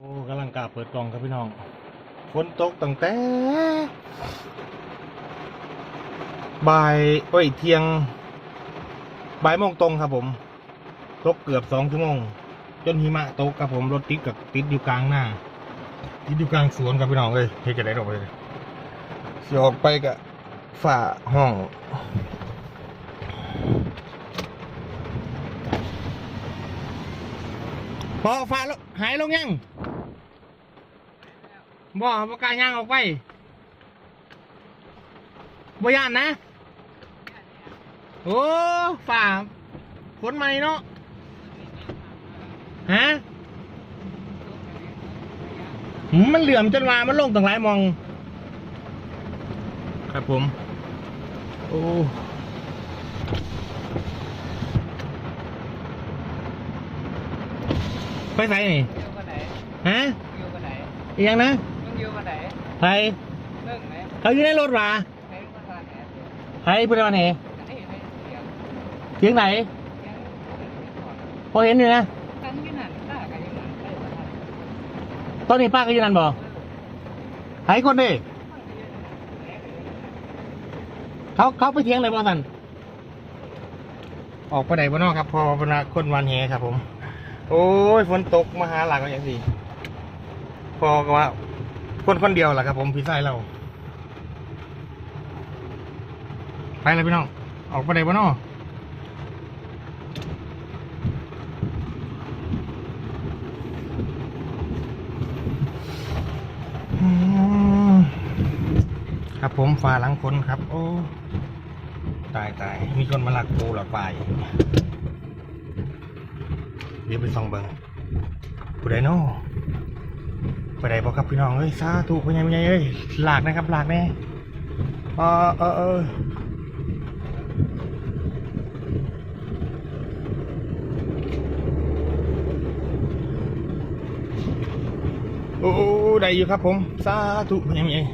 โอ้กำลังกาเปิดกล่องครับพี่น้องฝนตกตั้งแต่บ่ายโอ้ยเที่ยงบ่ายโมงตรงครับผม ตกเกือบสองชั่วโมง จนหิมะตกครับผมรถติดกับติดอยู่กลางหน้า ติดอยู่กลางสวนครับพี่น้องเลยเฮ้ยจะได้ออกไปเลยสิออกไปกับฝ่าห้องพอฝ่าหายลงยัง บ่ประกล้าศย่างออกไปบ่ย่านนะ โอ้ฝ่าฝนมานี่เนาะฮะหืมมันเหลื่อมจนว่ามันลงตั้งหลายมอง ครับผม โอ้ไปไหนนี่อยู่กันไหนฮะอยู่กันไหนอีกอยังนะมึง อยู่กันไหนไทยเรื่องไหนเขาอยู่ในรถว่ะไหนมาทานไหนไทยพุทธวันเหไหนไหนเสียงเสียงไหนเสียงก่อนพอเห็นอยู่นะ ตั้งยี่นั่นหน้ากันยี่นั่นใช่มาทานตอนนี้ป้าก็อยู่นั่นบ่ไทยคนดิเขาเขาไปเถียงเลยบ่สันออกไปไหนบ่นอกครับ พอพนาคนวันแหครับผม โอ้ยฝนตกมาหาหลักก็อย่างสิพอก็ว่า คนคนเดียวแหละครับ ผมพี่ชายเรา ไปเลยพี่น้อง ออกไปไหนบ่นอกอืมครับผมฝ่าหลังคนครับ โอ้ ตายตายมีคนมาลักปูหรอดไปเดี๋ยวไปส่องเบิงผู้ใดโน่ ผู้ใดบอกครับพี่น้องเอ้ยสาธุพญายพญายเอ้ยหลากนะครับหลากแน่เออเออเออโอ้ได้อยู่ครับผมสาธุพญายพญาย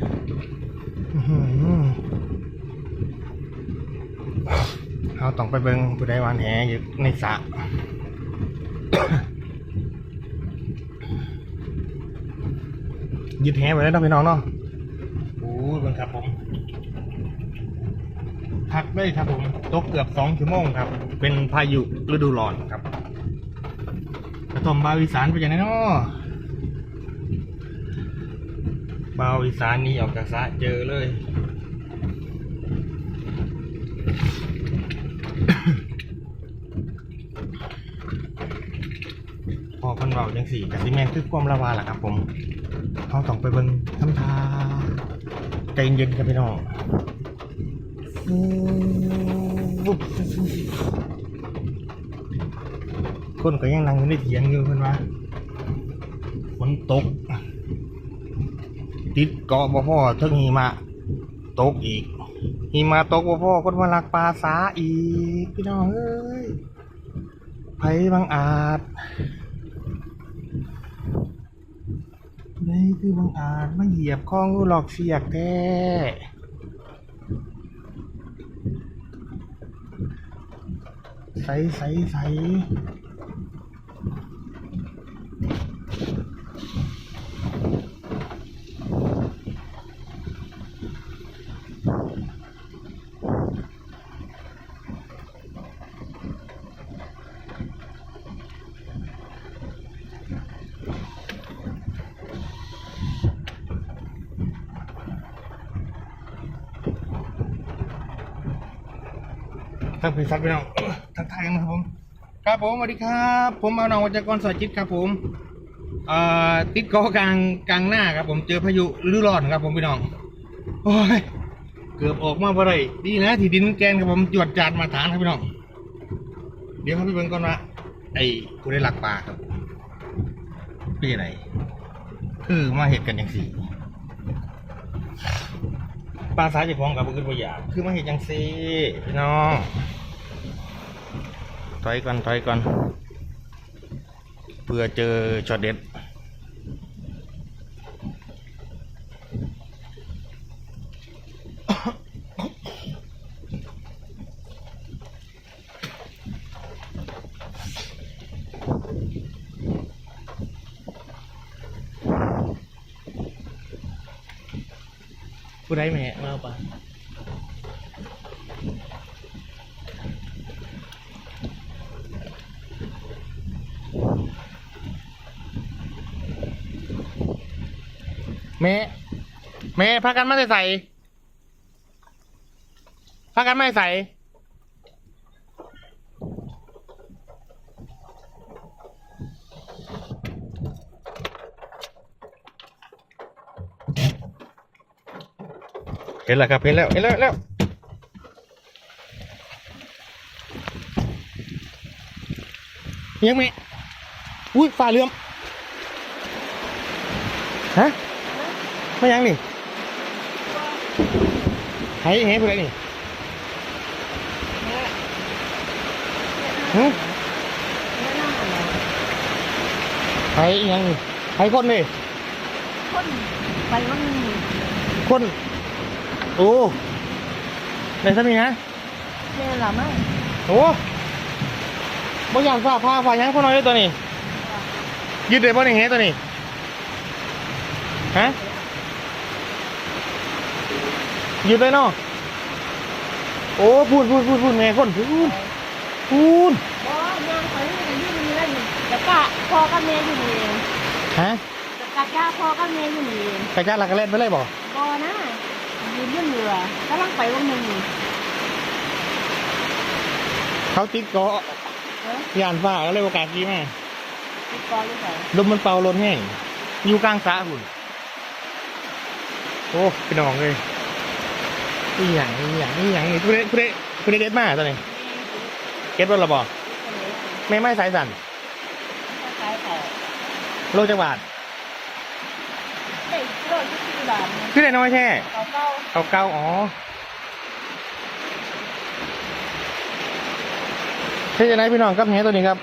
อื้อหือเราต้องไปเบิงผู้ใดวานแหอยู่ในสระ ยึดแหไว้แล้วเนาะพี่น้องเนาะโอ้ยเบิงครับผมพักได้ครับผมตกเกือบสองชั่วโมงครับ เป็นพายุฤดูร้อนครับกระท่มบาวอีสานไปอย่างไรเนาะบาวอีสานนี่ออกจากสะเจอเลย พอคนเราจังสี่กับซีเมนคือความระวาแหละครับ ผมเขาต้องไปเบิ่งทำทาใจเย็นๆกันพี่น้องคนก็ยังนั่งอยู่ในเถียงอยู่เพิ่นว่าฝนตก ติดเกาะบ่พ่อเทึงหิมะตกอีกหิมะตกบ่พ่อคนมาลักปลาสาอีก พี่น้องเอ้ยไผบางอาจ นี่คือบางอาจมาเหยียบข้องหลอกเสียกแท้ใสใสใส ทั้งพี่ซัดพี่น้องทั้งไทยกันนะครับผม ครับผมสวัสดีครับ ผมเอาหนองวัจกรสอจิตครับผมเอ่อติดเกาะกลางกลางหน้าครับ ผมเจอพายุฤดูร้อนครับ ผมพี่น้องโอ้ยเกือบออกมาบ่ได้ดีนะที่ดินแกนครับผมจวดจาดมาฐานครับพี่น้อง เดี๋ยวเขาไปเบิ่งก่อนว่าไอ้กูได้หลักปลาครับเป็นยังไงคือมาเหตุกันอย่างสี่ ปลาสายเจะฟ้องกับอื่นบ่อยากคือมาเห็นจังซี่พี่น้องถอยก่อนถอยก่อนเพื่อเจอช็อตเด็ด ผู้ใดแม่มาเอาปะแม่แม่พากันมาใส่พากันไม่ใส่ เห็นแล้วครับเห็นแล้วเห็นแล้วเห็นแล้วยังไม่อุ้ยฟ้าเหลื่อมฮะไม่ยังนี่ให้ให้เพื่อนนี่ฮึให้ยังนี่ให้คนนี่คนไปว่ามีคน โอ้ได้สักนี้นะเท่ละมั้งโอ้บางอย่างฝ่าพาฝ่ายังคนน้อยเลยตัวนี้ ยืดเลยบ่นี่เฮ้ตัวนี้ ฮะ ยืดเลยเนาะ โอ้พูดพูดพูดพูดแม่คนพูดพูดบอย่างไปนี่กันที่มีแล้วนี่แต่กะพ่อกับแม่อยู่นี่เองฮะแต่กะจ้าพ่อกับแม่อยู่นี่เองกระจาหลักกระเล่นไปเลยบ่บอนะ ยืนเรื่องเรือกำลังไปวันหนึ่งนี่เขาติดเกาะเออยานฟ้าก็เลยโอกาสดีมากติดกอหรือเปล่าลมมันเป่าลมแห้งอยู่กลางสระหุ่นโอ้พี่น้องเลยอีหยังอีหยังอีหยังนี่ผู้ใดผู้ใดผู้ใดเด็ดมากตัวนี้เก็ตรถระบอไม่ไม่สายสั่นคล้ายๆเขาโลจังหวัดเด็กเลิกที่ สี่บาทนี่คือได้น้อยแช่เขาเก้าเอาเก้าอ๋อเฮ้ยจะไหนพี่น้องครับแหตัวนี้ครับ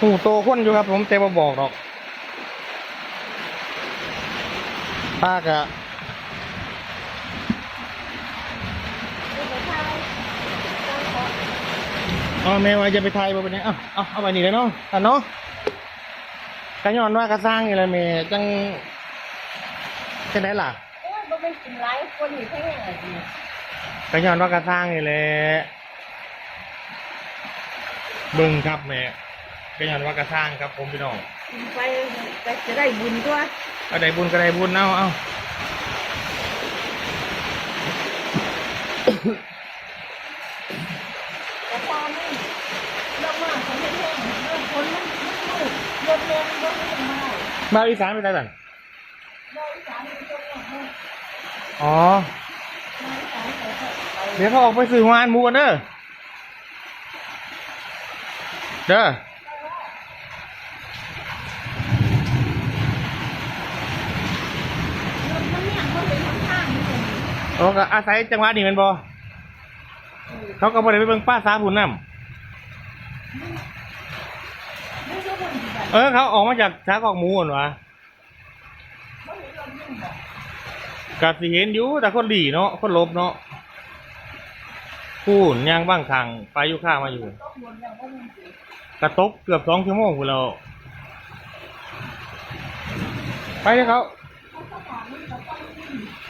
หูโตข้นอยู่ครับ ผมแต่บ่บอกหรอกป้ากะไปทายตั้งเขาอ๋อแม่ว่าจะไปไทยบ่เป็นไงเอ้าเอาเอาไปนี่เลยเนาะอะเนาะกันย้อนว่ากระสร้างนี่แหละแม่จัง จะได้ล่ะโอ้ยบ่เป็นกินไรคนอยู่แค่ไหนดีก็ย้อนว่ากระสร้างนี่แหละเบิ่งครับแม่ก็ย้อนว่ากระสร้างครับผมพี่น้องกินไปก็จะได้บุญตัวก็ได้บุญก็ได้บุญเอาเอาแต่พอไม่เลิกมากคนแห้งๆเลิกคนมันมันมืดเลิกแรงเลิกไม่ทำไมมาอีสานไปไหนสั่น เราอีสานเป็นคนอย่างนี้ อ๋อ เดี๋ยวเขาออกไปซื้อหวานมูกันเด้อ เด้อเขาก็อาศัยจังหวะนี้แมันบ่เขาก็บ่ได้ไปเบิ่งป้าสาผุนน้ไม่ใช่คนที่แบบำเออเขาออกมาจากช้ากอกหมูก่อนวะ กะสิเห็นอยู่แต่คนดีเนาะคนลบเนาะพูนย่างบ้างทางไปอยู่ข้ามาอยู่ กระตกเกือบสองชั่วโมงคุณเราไปเลยเขา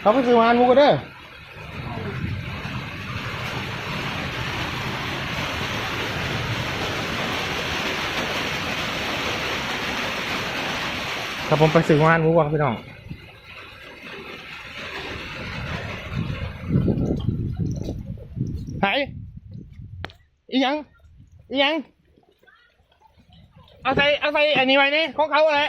เขาไปซื้อหวานมูกันเด้อครับผมไปซื้อหวานมูก่อนพี่น้อง ไหนอีหยังอีหยัง เอาใส่เอาใส่อันนี้ไว้นี่ของเขาอะไร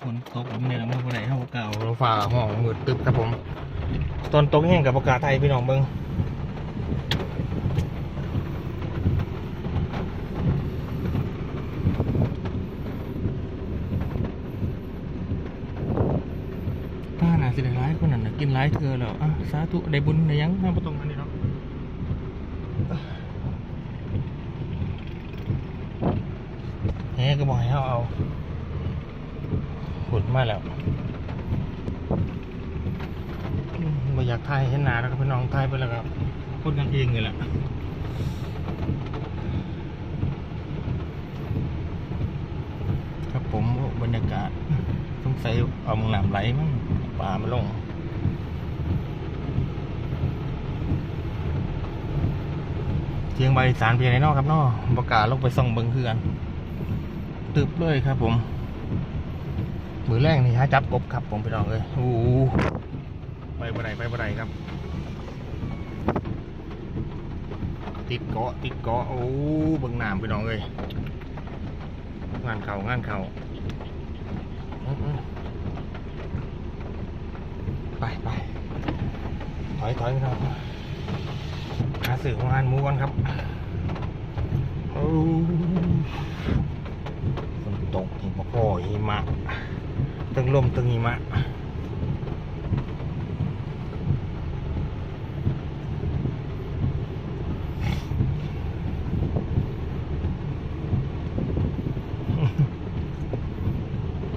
ฝนตกเนี่ยมันบ่ได้เท่าเก่าเราฝ่าห้องมืดตึบครับผม ตอนตกแห้งกับประกาศไทยพี่น้องเบิ้งป้าน่ะสิได้ร้ายคนนั้นน่ะกินร้ายเธอแล้วอะสาธุได้บุญได้ยังห้ามประตรงอันนี้เนาะแหก็บอกให้เขาเอาขุดมาแล้วอืมบ่อยากถ่ายเห็นหนาแล้วก็พี่น้องถ่ายไปแล้วครับคนกันเองเลยแหละรรยากาศสงสัยเอามึงน้ำไหลมั้ง ปลามาลงเชียงใบสารเพียงไหนนอกครับนอประกาศลงไปส่องเบิงเพื่อนตึบเลยครับผม มือแรกนี่ฮะจับกบครับผมไปลองเลยโอ้ไปบ่ได้ไปบ่ได้ครับ ติดเกาะติดเกาะโอ้เบิ่งน้ำไปนองเลยงานเขางานเขาอื้อหือ ไปไปถอยถอยไปน้องหาสื่อของงานมูก่อนครับฝนตกหิมะพ่อหิมะ ตึงลมตึงหิมะ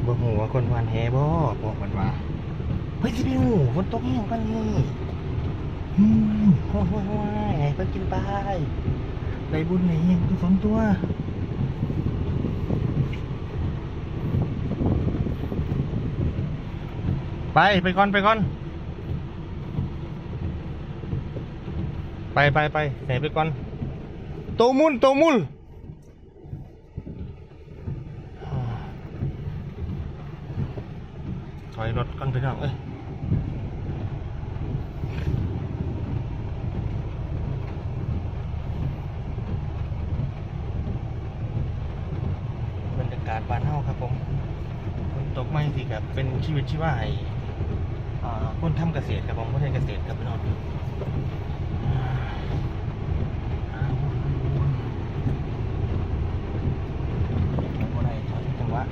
บ่หูว่าคนวันแฮบ่บอกมันว่า เฮ้ยสิไปหูฝนตกแห้งปานนี้อืมโอ้โหไงไปกินไปได้บุญไหนยังตัวสองตัวไปไปก่อนไปก่อน ไปไปไปไหนไปก่อนโตมุนโตมุนถอยรถกันไปหน่อยเอ้ยบรรยากาศบ้านเฮาครับผมฝนตกไม่ สิครับเป็นชีวิตชีวาให้อ่าคนทำเกษตรครับผมคนทำเกษตรครับพี่น้องอ้าวบ่ได้ถอยจังหวะ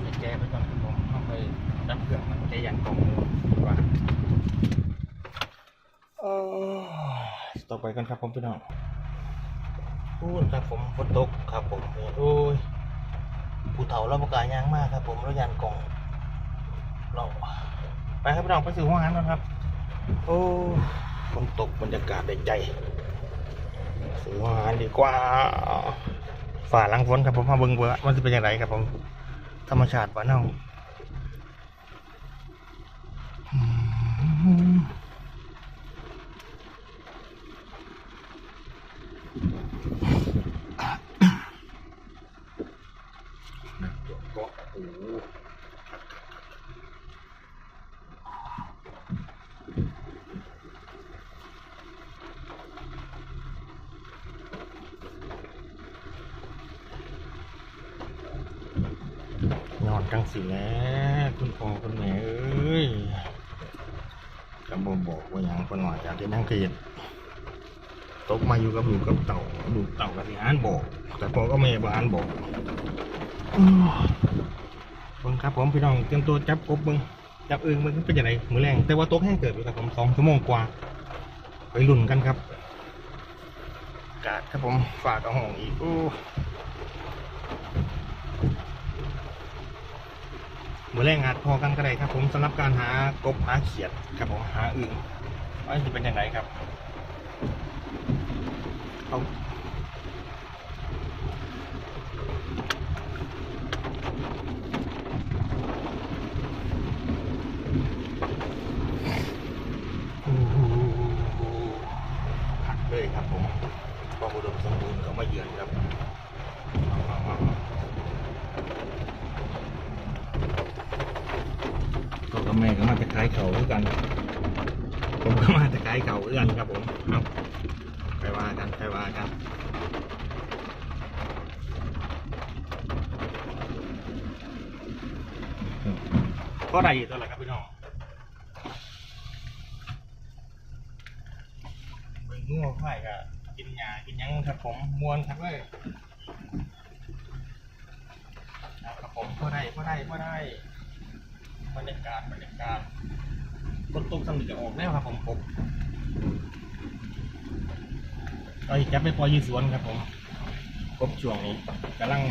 เดี๋ยวแกไปก่อนครับผมเอาไปดับเครื่องมันจะยันกล่องเลยดีกว่าเออต่อไป กันครับผมพี่น้องพูดครับผมฝนตกครับผมโอ้ยผู้เฒ่าเราประกาศยางมากครับ ผมแล้วยันกล่องเราไปครับพี่น้องไปสู่ห้องอาหารกันครับ โอ้ฝนตกบรรยากาศได้ใจสู่ห้องอาหารดีกว่าฝ่าลังฝนครับผมมาเบิ่งเบื่อมันจะเป็นอยังไงครับผม ธรรมชาติบ้านเฮาอืมนักตัวเกาะโอ้โหนอน จังสิแหล้วคุณพ่อคุณแม่เอ้ยกำบบอกว่าอย่างคนหน่อยอยากจะนั่งเกลียดตกมาอยู่กับลูกกับเต่าลูกเต่ากับที่อ่านบอก แต่พ่อก็แม่บ่อ่านบอกบิ่งครับผมพี่น้องเตรียมตัวจับกบเบิ่งจับเอึ่งเบิ่งเป็นยังไงมือแรงแต่ว่าตกแห้งเกิดอยู่ครับผมสองชั่วโมงกว่า ไปลุ่นกันครับ กาศครับผมฝากเอาห้องอีกโอ้ มือแรงอาจพอกันก็ได้ครับผมสำหรับการหากบหาเขียดครับผมหาอึ่งว่าจะเป็นยังไงครับเอาโอ้โหขัดเลยครับผมพออุดมสมบูรณ์ก็มาเยือนครับเอาเอาเอา พ่อกับ แม่ก็มาจะขายเขาด้วยกัน ผมก็มาจะไกลเก่าเอื้อนครับผมไปว่ากันไปว่ากันก็ได้ยู่ตัวละครับพี่น้องเบิ่งงัวไผ่ก็กินหญ้ากินยังครับผมมวนครับเลยครับผมก็ได้ก็ได้ก็ได้ บรรยากาศบรรยากาศคนตกสำนึกจะออกแล้วครับผมผมเราจะไปปล่อยยืสวนครับ ผมกบช่วงนี้กำลัง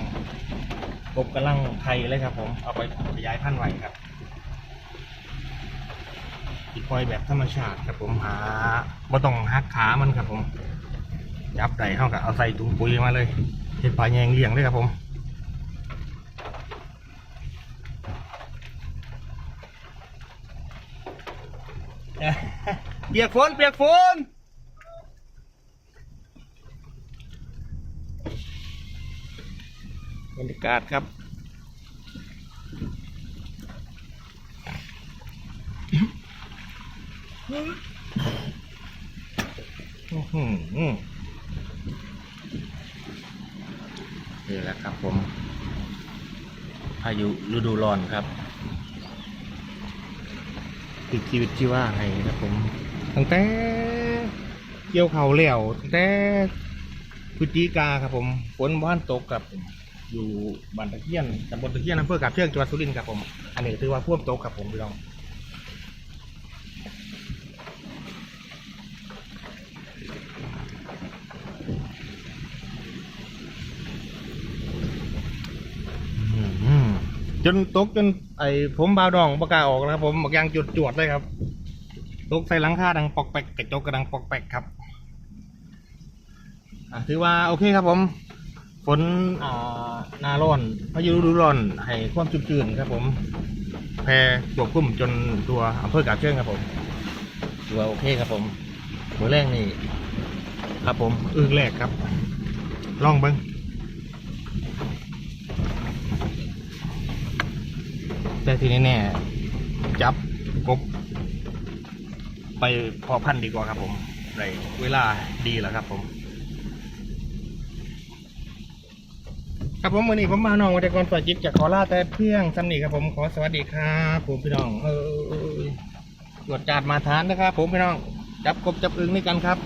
กบกำลังไทยเลยครับ ผมเอาไปขยายพันธุ์ไว้ครับอีกปล่อยแบบธรรมชาติครับ ผมหาบ่ต้องหักขามันครับ ผมยับใส่เท่ากับเอาใส่ถุงปุ๋ยมาเลยเห็ดปลาแยงเลี้ยงเลยครับผม เปียกฝนเปียกฝนบรรยากาศครับอือหือนี่แหละครับผมพายุฤดูร้อนครับติดชีวิตชีว่าให้ครับผม ตั้งแต่เกี่ยวเขาแล้วตั้งแต่พฤศจิกาครับผมฝนบ้านตกกับ อยู่บ้านตะเคียนตำบลตะเคียนอำเภอกับเชือกจังหวัดสุรินทร์ครับผม อันนี้ถือว่าพ่วมตกครับผมพี่น้องจนตกจนไอ้ผมบาวดองประกาออกแล้วครับผมบอกยางจุดจวดๆเลยครับ ตกใส่หลังคาดังปอกแปกกระจกกระดังปอกแปกครับอะถือว่าโอเคครับผมฝนอ่านาร้อนพายุฤดูร้อนให้ความชุ่มชื้นครับ ผมแพร่ควบคุมจนตัวอำเภอกาบเชิงครับผมถือว่าโอเคครับผมมือแรกนี่ครับผมอึ้งแรกครับล่องเบิ้งแต่ทีนี้แน่จับ ไปพอพันดีกว่าครับผมในเวลาดีแล้วครับผม ครับผมวันนี้ผมมาน้องวัตกรฝ่ายจิตจากขอลาแต่เพียงสำนีครับผมขอสวัสดีครับผมพี่น้องเออตรวจจัดมาทานนะครับ ผมพี่น้องจับกบจับอึงนี่กันครับ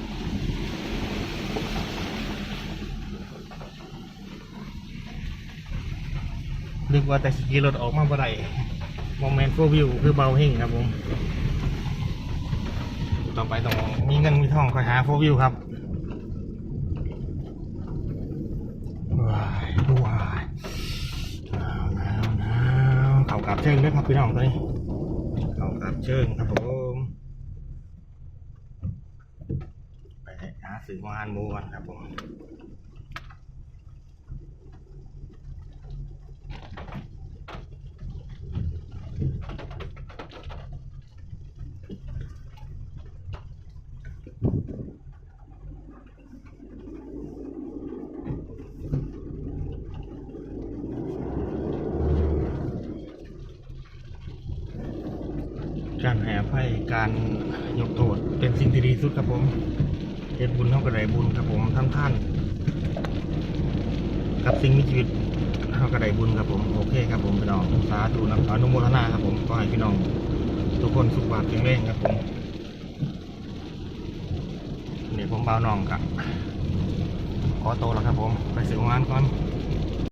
นึกว่าแต่สกีรถออกมาบ่ได้โมเมนต์โฟวิวคือเบาหิ่งครับผม ต่อไปต้องมีเงินมีทองคอยหาโฟวิวครับว้ายว้ายหนาวหนาวเข่ากลับเชิงด้วยครับพี่น้องตัวนี้เข่ากลับเชิงครับผมไปหาสื่อวานมูกันครับผมการ ให้การยกโทษเป็นสิ่งที่ดีสุดครับผมเฮ็ดบุญเท่ากับได้บุญครับผมท่านท่านกับสิ่งมีชีวิตเท่ากับได้บุญครับผมโอเคครับผมพี่น้องสาธุนะอนุโมทนาครับผมขอให้พี่น้องทุกคนสุขภาพแข็งแรงครับผมนี่ผมเบาน้องครับขอโตแล้วครับผมไปสื่องานก่อน